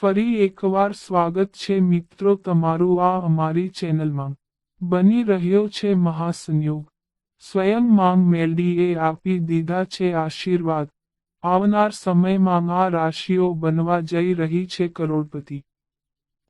ફરી એકવાર સ્વાગત છે મિત્રો તમારું આ અમારી ચેનલમાં. બની રહ્યો છે મહાસંયોગ. સ્વયં માંગ મેલડીએ આપી દીધા છે આશીર્વાદ. આવનાર સમયમાં આ રાશિઓ બનવા જઈ રહી છે કરોડપતિ.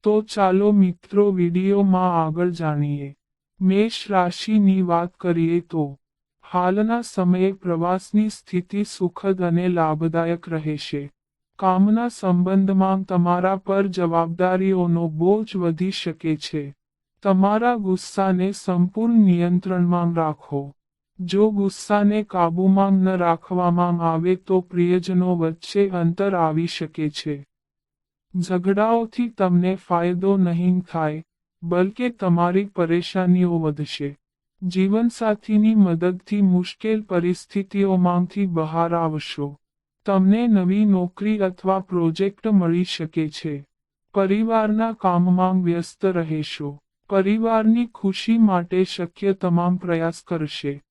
તો ચાલો મિત્રો વિડીયોમાં આગળ જાણીએ. મેષ રાશિની વાત કરીએ તો, હાલના સમયે પ્રવાસની સ્થિતિ સુખદ અને લાભદાયક રહેશે. કામના સંબંધમાં તમારા પર જવાબદારીઓનો બોજ વધી શકે છે. તમારા ગુસ્સાને સંપૂર્ણ નિયંત્રણમાં રાખો. જો ગુસ્સાને કાબૂમાં ન રાખવામાં આવે તો પ્રિયજનો વચ્ચે અંતર આવી શકે છે. ઝઘડાઓથી તમને ફાયદો નહીં થાય, બલકે તમારી પરેશાનીઓ વધશે. જીવનસાથીની મદદથી મુશ્કેલ પરિસ્થિતિઓમાંથી બહાર આવશો. તમને નવી નોકરી અથવા પ્રોજેક્ટ મળી શકે છે. પરિવારના કામમાં વ્યસ્ત રહેશો. પરિવારની ખુશી માટે શક્ય તમામ પ્રયાસ કરશે.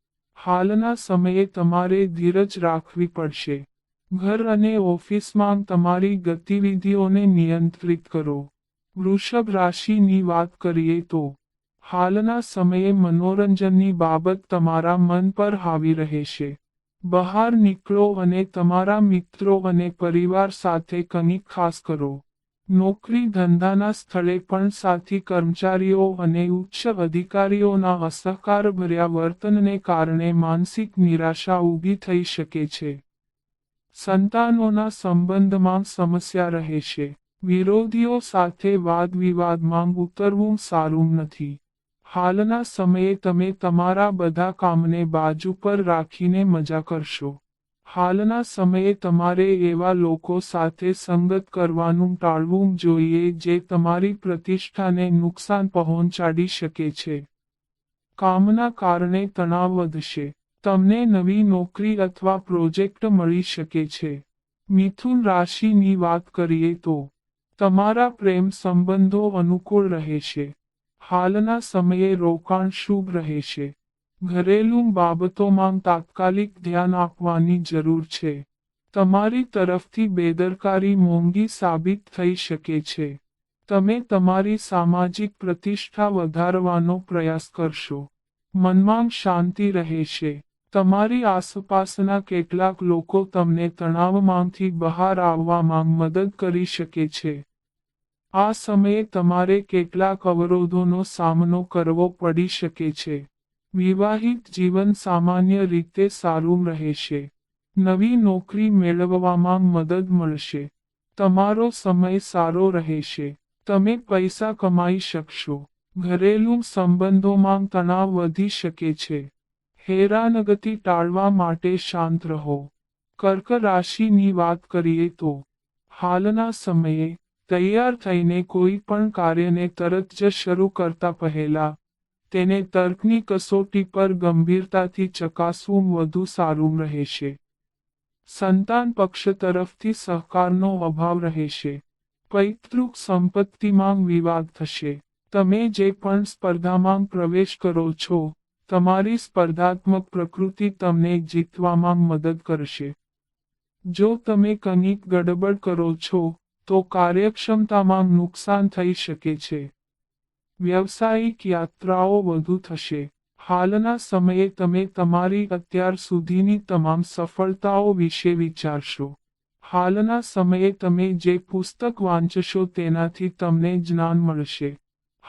હાલના સમયે તમારે ધીરજ રાખવી પડશે. ઘર અને ઓફિસમાં તમારી ગતિવિધિઓને નિયંત્રિત કરો. વૃષભ રાશિની વાત કરીએ તો, હાલના સમયે મનોરંજનની બાબત તમારા મન પર હાવી રહેશે. બહાર નીકળો અને તમારા મિત્રો અને પરિવાર સાથે કંઈક ખાસ કરો. નોકરી ધંધાના સ્થળે પણ સાથી કર્મચારીઓ અને ઉચ્ચ અધિકારીઓના અસહકારભર્યા વર્તનને કારણે માનસિક નિરાશા ઊભી થઈ શકે છે. સંતાનોના સંબંધમાં સમસ્યા રહેશે વિરોધીઓ સાથે વાદ વિવાદમાં ઉતરવું સારું નથી. હાલના સમયે તમે તમારા બધા કામને બાજુ પર રાખીને મજા કરશો. હાલના સમયે તમારે એવા લોકો સાથે સંગત કરવાનું ટાળવું જોઈએ જે તમારી પ્રતિષ્ઠાને નુકસાન પહોંચાડી શકે છે. કામના કારણે તણાવ વધશે. તમને નવી નોકરી અથવા પ્રોજેક્ટ મળી શકે છે. મિથુન રાશિની વાત કરીએ તો, તમારા પ્રેમ સંબંધો અનુકૂળ રહેશે. હાલના સમયે રોકાણ શુભ રહેશે ઘરેલું બાબતોમાં તાત્કાલિક ધ્યાન આપવાની જરૂર છે. તમારી તરફથી બેદરકારી મોંઘી સાબિત થઈ શકે છે. તમે તમારી સામાજિક પ્રતિષ્ઠા વધારવાનો પ્રયાસ કરશો. મનમાં શાંતિ રહેશે તમારી આસપાસના કેટલાક લોકો તમને તણાવમાંથી બહાર આવવામાં મદદ કરી શકે છે. આ સમયે તમારે કેટલાક અવરોધોનો સામનો કરવો પડી શકે છે. વિવાહિત જીવન સામાન્ય રીતે સારું રહેશે. નવી નોકરી મેળવવામાં મદદ મળશે. તમારો સમય સારો રહેશે. તમે પૈસા કમાઈ શકશો. ઘરેલું સંબંધોમાં તણાવ વધી શકે છે. હેરાનગતિ ટાળવા માટે શાંત રહો. કર્ક રાશિની વાત કરીએ તો, હાલના સમયે તૈયાર થઈને કોઈ પણ કાર્યને તરત જ શરૂ કરતા પહેલા, તેને તર્કની કસોટી પર ગંભીરતાથી ચકાસવું વધુ સારું રહેશે. સંતાન પક્ષ તરફથી સહકારનો અભાવ રહેશે. પૈતૃક સંપત્તિમાં વિવાદ થશે. તમે જે પણ સ્પર્ધામાં પ્રવેશ કરો છો, તમારી સ્પર્ધાત્મક પ્રકૃતિ તમને જીતવામાં મદદ કરશે. જો તમે કંઈક ગડબડ કરો છો તો કાર્યક્ષમતામાં નુકસાન થઈ શકે છે. વ્યવસાયિક યાત્રાઓ વધુ થશે. હાલના સમયે તમે તમારી અત્યાર સુધીની તમામ સફળતાઓ વિશે વિચારશો. હાલના સમયે તમે જે પુસ્તક વાંચશો તેનાથી તમને જ્ઞાન મળશે.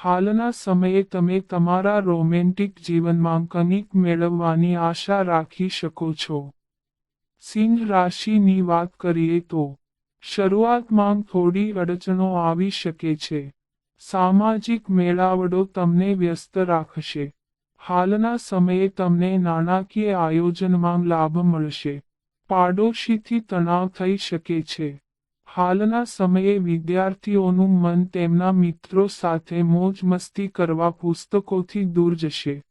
હાલના સમયે તમે તમારા રોમેન્ટિક જીવનમાં કંઈક મેળવવાની આશા રાખી શકો છો. સિંહ રાશિની વાત કરીએ તો શરૂઆતમાં થોડી અડચણો આવી શકે છે. સામાજિક મેળાવડો તમને વ્યસ્ત રાખશે. હાલના સમયે તમને નાણાકીય આયોજનમાં લાભ મળશે. પાડોશીથી તણાવ થઈ શકે છે. હાલના સમયે વિદ્યાર્થીઓનું મન તેમના મિત્રો સાથે મોજ મસ્તી કરવા પુસ્તકોથી દૂર જશે.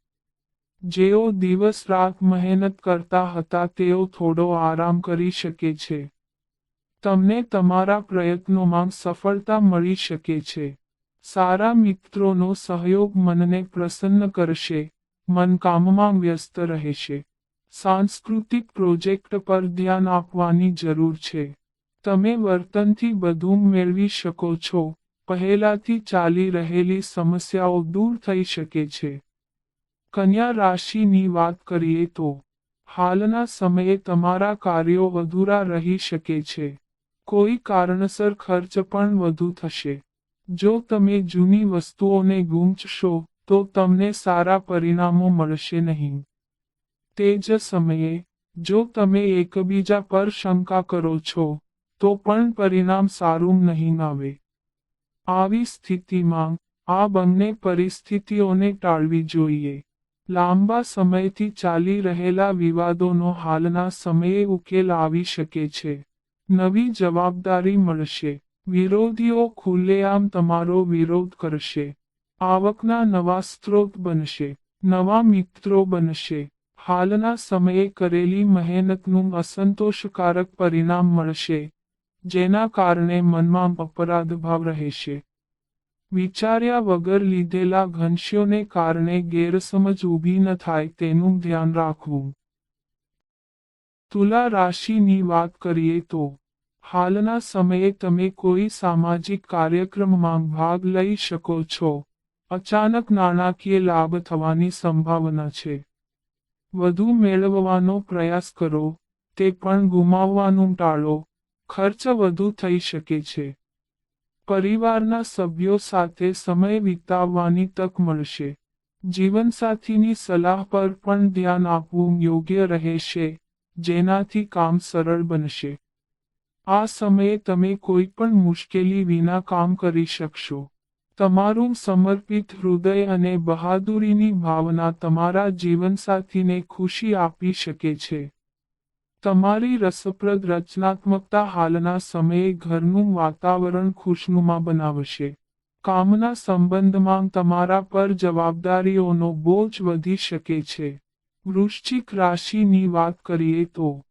જેઓ દિવસ રાત મહેનત કરતા હતા તેઓ થોડો આરામ કરી શકે છે. તમને તમારા પ્રયત્નોમાં સફળતા મળી શકે છે. સારા મિત્રોનો સહયોગ મનને પ્રસન્ન કરશે મન કામમાં વ્યસ્ત રહેશે. સાંસ્કૃતિક પ્રોજેક્ટ પર ધ્યાન આપવાની જરૂર છે. તમે વર્તનથી બધું મેળવી શકો છો. પહેલાથી ચાલી રહેલી સમસ્યાઓ દૂર થઈ શકે છે. કન્યા રાશિની વાત કરીએ તો, હાલના સમયે તમારા કાર્યો અધૂરા રહી શકે છે. કોઈ કારણસર ખર્ચ પણ વધુ થશે. જો તમે જૂની વસ્તુઓને ગૂંચશો, તો તમને સારા પરિણામો મળશે નહીં. તે જ સમયે, જો તમે એકબીજા પર શંકા કરો છો, તો પણ પરિણામ સારું નહીં આવે. આવી સ્થિતિમાં, આ બંને પરિસ્થિતિઓને ટાળવી જોઈએ. લાંબા સમયથી ચાલી રહેલા વિવાદોનો હાલના સમયે ઉકેલ આવી શકે છે. નવી જવાબદારી મળશે. વિરોધીઓ ખુલ્લેઆમ તમારો વિરોધ કરશે. આવકના નવા સ્ત્રોત બનશે. નવા મિત્રો બનશે. હાલના સમયે કરેલી મહેનતનું અસંતોષકારક પરિણામ મળશે, જેના કારણે મનમાં અપરાધ ભાવ રહેશે. વિચાર્યા વગર લીધેલા ઘનશ્યોને કારણે ગેરસમજ ઊભી ન થાય તેનું ધ્યાન રાખવું. તુલા રાશિની વાત કરીએ તો, હાલના સમયે તમે કોઈ સામાજિક કાર્યક્રમમાં ભાગ લઈ શકો છો. અચાનક નાણાકીય લાભ થવાની સંભાવના છે. વધુ મેળવવાનો પ્રયાસ કરો, તે પણ ગુમાવવાનું ટાળો. ખર્ચ વધુ થઈ શકે છે. પરિવારના સભ્યો સાથે સમય વિતાવવાની તક મળશે. જીવનસાથીની સલાહ પર પણ ધ્યાન આપવું યોગ્ય રહેશે. જેનાથી કામ સરળ બનશે. આ સમયે તમે કોઈ પણ મુશ્કેલી વિના કામ કરી શકશો. તમારું સમર્પિત હૃદય અને બહાદુરીની ભાવના તમારા જીવનસાથીને ખુશી આપી શકે છે. તમારી રસપ્રદ રચનાત્મકતા હાલના સમયે ઘરનું વાતાવરણ ખુશનુમા બનાવશે. કામના સંબંધમાં તમારા પર જવાબદારીઓનો બોજ વધી શકે છે. વૃશ્ચિક રાશિની વાત કરીએ તો,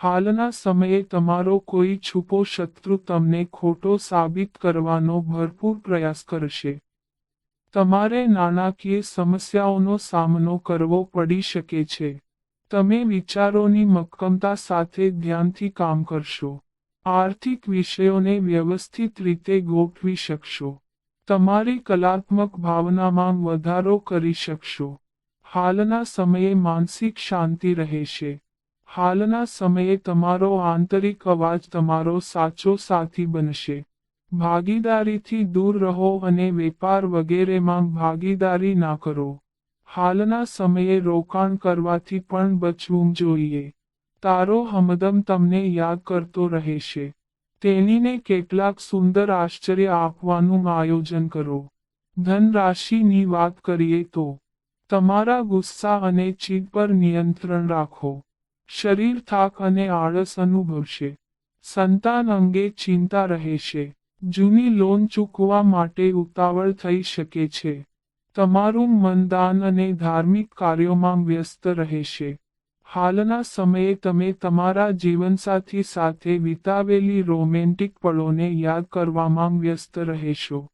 હાલના સમયે તમારો કોઈ છુપો શત્રુ તમને ખોટો સાબિત કરવાનો ભરપૂર પ્રયાસ કરશે. તમારે નાણાકીય સમસ્યાઓનો સામનો કરવો પડી શકે છે. તમે વિચારોની મક્કમતા સાથે ધ્યાનથી કામ કરશો. આર્થિક વિષયોને વ્યવસ્થિત રીતે ગોઠવી શકશો. તમારી કલાત્મક ભાવનામાં વધારો કરી શકશો. હાલના સમયે માનસિક શાંતિ રહેશે. હાલના સમયે તમારો આંતરિક અવાજ તમારો સાચો સાથી બનશે. ભાગીદારીથી દૂર રહો અને વેપાર વગેરેમાં ભાગીદારી ના કરો. હાલના સમયે રોકાણ કરવાથી પણ બચવું જોઈએ. તારો હમદમ તમને યાદ કરતો રહેશે. તેણીને કેટલાક સુંદર આશ્ચર્ય આપવાનું આયોજન કરો. ધન રાશિની વાત કરીએ તો તમારા ગુસ્સા અને ચીડ પર નિયંત્રણ રાખો. શરીર થાક અને આળસ અનુભવશે. સંતાન અંગે ચિંતા રહેશે. જૂની લોન ચૂકવા માટે ઉતાવળ થઈ શકે છે. તમારું મનદાન અને ધાર્મિક કાર્યોમાં વ્યસ્ત રહેશે. હાલના સમયે તમે તમારા જીવનસાથી સાથે વિતાવેલી રોમેન્ટિક પળોને યાદ કરવામાં વ્યસ્ત રહેશો.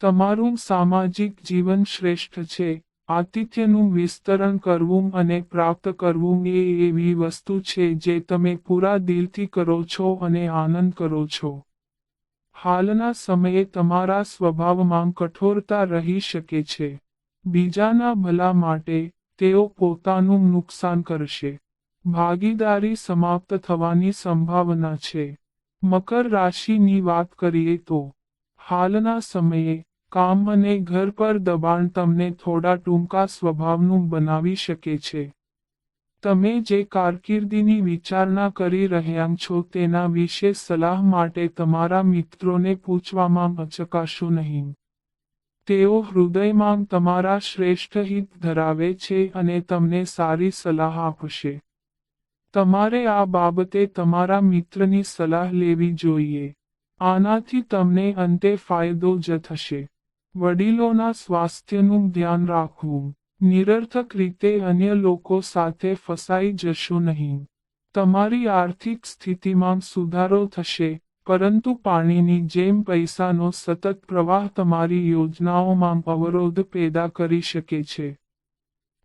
તમારું સામાજિક જીવન શ્રેષ્ઠ છે. આતિથ્યનું વિસ્તરણ કરવું અને પ્રાપ્ત કરવું એ એવી વસ્તુ છે જે તમે પૂરા દિલથી કરો છો અને આનંદ કરો છો. હાલના સમયે તમારા સ્વભાવમાં કઠોરતા રહી શકે છે. બીજાના ભલા માટે તેઓ પોતાનું નુકસાન કરશે. ભાગીદારી સમાપ્ત થવાની સંભાવના છે. મકર રાશિની વાત કરીએ તો, હાલના સમયે કામ અને ઘર પર દબાણ તમને થોડા ટૂંકા સ્વભાવનું બનાવી શકે છે. તમે જે કારકિર્દીની વિચારણા કરી રહ્યા છો તેના વિશે સલાહ માટે તમારા મિત્રોને પૂછવામાં અચકાશો નહીં. તેઓ હૃદયમાં તમારા શ્રેષ્ઠ હિત ધરાવે છે અને તમને સારી સલાહ આપશે. તમારે આ બાબતે તમારા મિત્રની સલાહ લેવી જોઈએ. આનાથી તમને અંતે ફાયદો જ થશે. વડીલોના સ્વાસ્થ્યનું ધ્યાન રાખવું. નિરર્થક રીતે અન્ય લોકો સાથે ફસાઈ જશો નહીં. તમારી આર્થિક સ્થિતિમાં સુધારો થશે, પરંતુ પાણીની જેમ પૈસાનો સતત પ્રવાહ તમારી યોજનાઓમાં અવરોધ પેદા કરી શકે છે.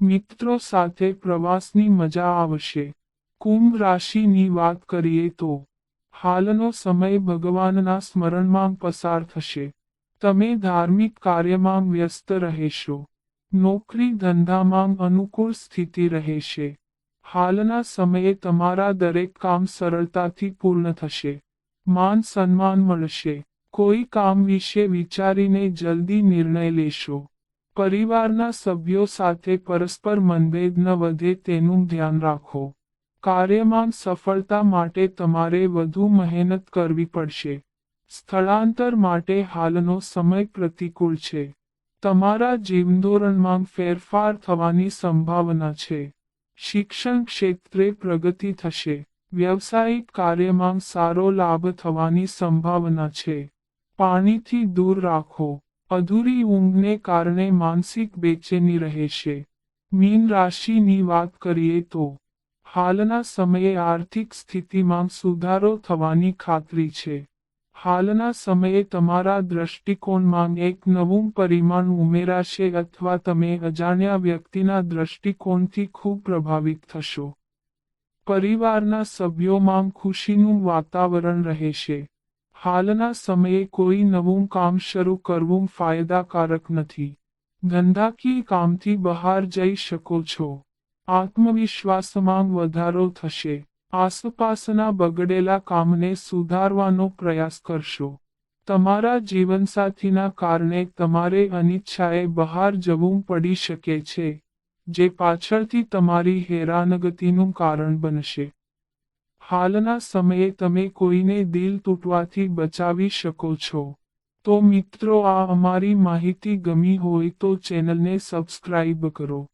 મિત્રો સાથે પ્રવાસની મજા આવશે. કુંભ રાશિની વાત કરીએ તો, હાલનો સમય ભગવાનના સ્મરણમાં પસાર થશે. તમે ધાર્મિક કાર્યમાં વ્યસ્ત રહેશો. નોકરી ધંધામાં અનુકૂળ સ્થિતિ રહેશે. હાલના સમયે તમારા દરેક કામ સરળતાથી પૂર્ણ થશે. માન સન્માન મળશે. કોઈ કામ વિશે વિચારીને જલ્દી નિર્ણય લેશો. પરિવારના સભ્યો સાથે પરસ્પર મનભેદ ન વધે તેનું ધ્યાન રાખો. કાર્યમાં સફળતા માટે તમારે વધુ મહેનત કરવી પડશે. સ્થળાંતર માટે હાલનો સમય પ્રતિકૂળ છે. તમારા જીવનધોરણમાં ફેરફાર થવાની સંભાવના છે. શિક્ષણ ક્ષેત્રે પ્રગતિ થશે. વ્યવસાયિક કાર્યમાં સારો લાભ થવાની સંભાવના છે. પાણીથી દૂર રાખો. અધૂરી ઊંઘને કારણે માનસિક બેચેની રહેશે. મીન રાશિની વાત કરીએ તો, હાલના સમયે આર્થિક સ્થિતિમાં સુધારો થવાની ખાતરી છે. હાલના સમયે તમારા દ્રષ્ટિકોણમાં એક નવું પરિમાણ ઉમેરાશે અથવા તમે અજાણ્યા વ્યક્તિના દ્રષ્ટિકોણથી ખૂબ પ્રભાવિત થશો. પરિવારના સભ્યોમાં ખુશીનું વાતાવરણ રહેશે. હાલના સમયે કોઈ નવું કામ શરૂ કરવું ફાયદાકારક નથી. ધંધાકીય કામથી બહાર જઈ શકો છો. આત્મવિશ્વાસમાં વધારો થશે. આસપાસના બગડેલા કામને સુધારવાનો પ્રયાસ કરશો. તમારા જીવનસાથીના કારણે તમારે અનિચ્છાએ બહાર જવું પડી શકે છે, જે પાછળથી તમારી હેરાનગતિનું કારણ બનશે. હાલના સમયે તમે કોઈને દિલ તૂટવાથી બચાવી શકો છો. તો મિત્રો, આ અમારી માહિતી ગમી હોય તો ચેનલને સબસ્ક્રાઇબ કરો.